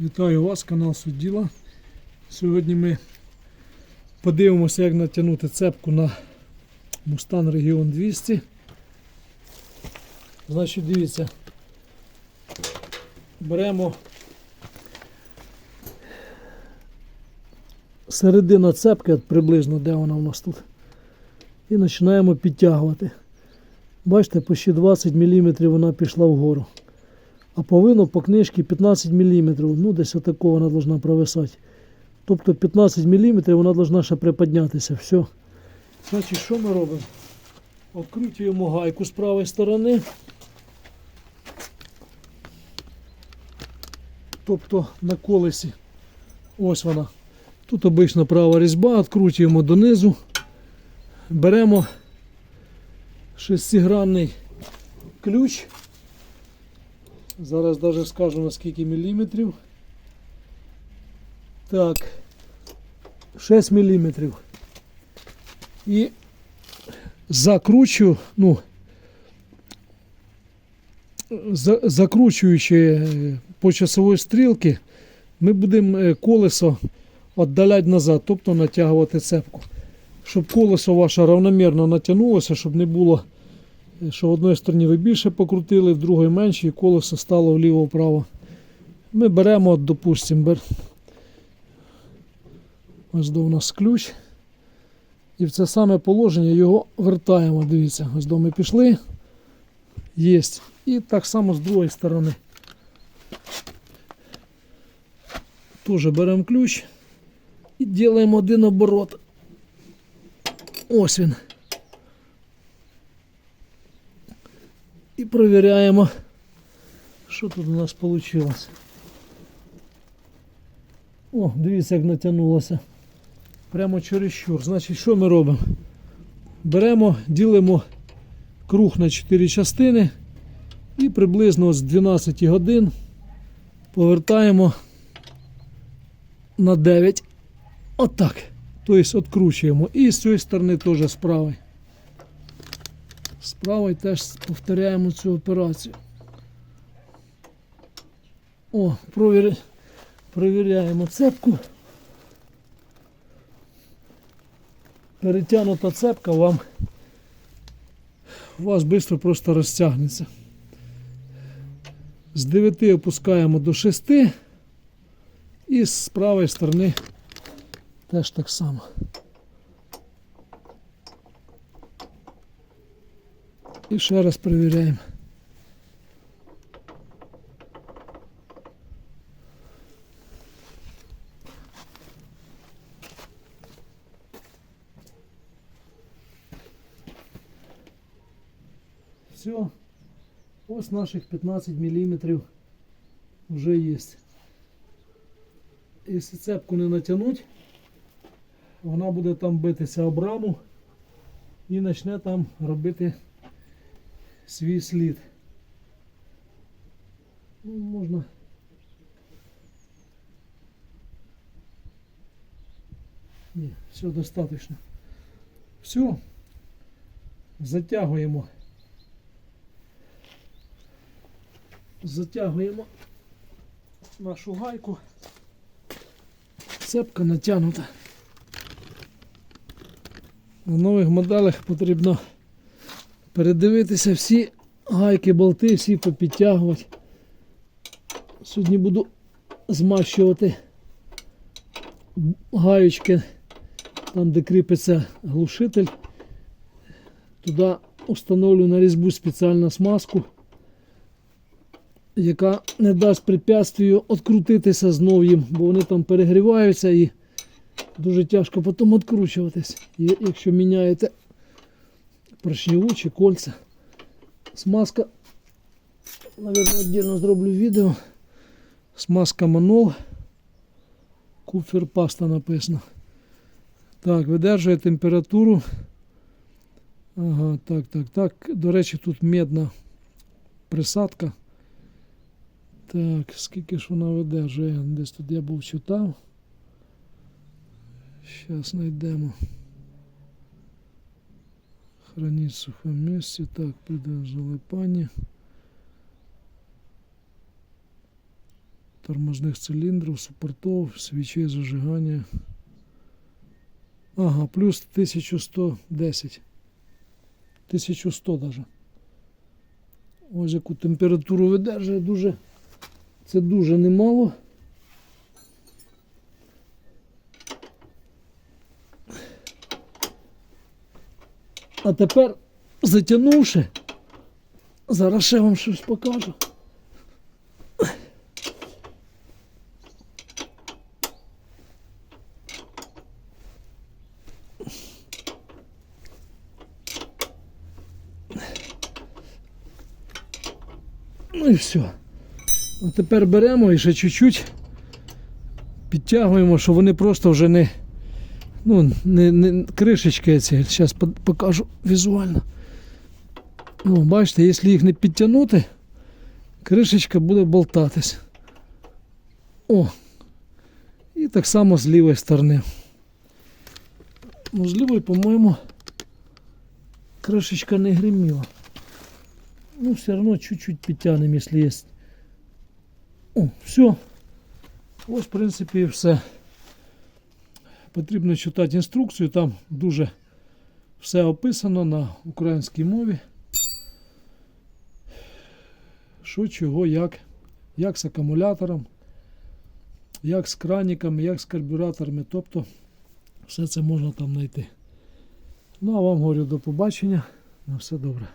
Вітаю вас, канал Судділа. Сьогодні ми подивимося, як натягнути цепку на Mustang Region 200. Значить, дивіться, беремо середина цепки, приблизно де вона у нас тут, і починаємо підтягувати. Бачите, почти 20 мм вона пішла вгору. А повинно по книжці 15 мм. Ну, десь отако вона должна провисати. Тобто 15 мм вона должна ще приподнятися. Все. Значить, що ми робимо? Откручуємо гайку з правої сторони. Тобто на колесі. Ось вона. Тут обична права різьба, відкручуємо донизу. Беремо шестигранний ключ. Зараз навіть скажу на скільки міліметрів. Так. 6 міліметрів. І закручую, ну, за- закручуючи е, по часовій стрілці, ми будемо е, колесо віддаляти назад, тобто натягувати цепку. Щоб колесо ваше равномірно натягнулося, щоб не було що в одній стороні ви більше покрутили, в другій менше, і колесо стало вліво-вправо. Ми беремо, допустимо, бер... ось до у нас ключ. І в це саме положення його вертаємо. Дивіться, ось до ми пішли. Є. І так само з другої сторони. Теж беремо ключ і робимо один оборот. Ось він. І перевіряємо, що тут у нас вийшло. О, дивіться, як натягнулося. Прямо чересчур. Значить, що ми робимо? Беремо, ділимо круг на 4 частини і приблизно з 12 годин повертаємо на 9. Отак. Тобто відкручуємо. І з цієї сторони теж з Справа теж повторяємо цю операцію. О, провір... провіряємо цепку. Перетягнута цепка вам у вас швидко просто розтягнеться. З 9 опускаємо до 6 і з правої сторони теж так само. І ще раз перевіряємо. Все. Ось наших 15 мм вже є. Якщо цепку не натягнуть, вона буде там битися об раму і почне там робити свій слід. Ну, можна. Ні, все достатньо. Все. Затягуємо. Затягуємо нашу гайку. Цепка натягнута. На нових моделях потрібно передивитися всі гайки, болти, всі попідтягувати. Сьогодні буду змащувати гаючки, там де кріпиться глушитель. Туди встановлю на різьбу спеціальну смазку, яка не дасть препятствію відкрутитися знову їм, бо вони там перегріваються і дуже тяжко потім відкручуватись, якщо міняєте поршневу чи кольця. Смазка, наверное, отдельно зроблю відео. Смазка Манол. Купфер паста написано. Так, видержує температуру. Ага, так, так, так. До речі, тут медна присадка. Так, скільки ж вона видержує? Десь тут я був читав. Зараз знайдемо. Хранить в сухом месте. Так, при залипанні. тормозних циліндрів, супортов, свічей зажигання. Ага, плюс 1110. 1100 даже. Ось яку температуру видержує дуже. Це дуже немало. А тепер, затягнувши, зараз ще вам щось покажу. Ну і все. А тепер беремо і ще чуть-чуть підтягуємо, щоб вони просто вже не. Ну, не, не кришечки ці. Зараз покажу візуально. Ну, бачите, якщо їх не підтягнути, кришечка буде болтатись. О! І так само з лівої сторони. Ну, з лівої, по-моєму, кришечка не гриміла. Ну, все равно чуть-чуть підтягнемо, якщо є. О, все. Ось, в принципі, і все. Потрібно читати інструкцію, там дуже все описано на українській мові. Що, чого, як, як з акумулятором, як з краніками, як з карбюраторами. Тобто все це можна там знайти. Ну а вам говорю до побачення. На все добре.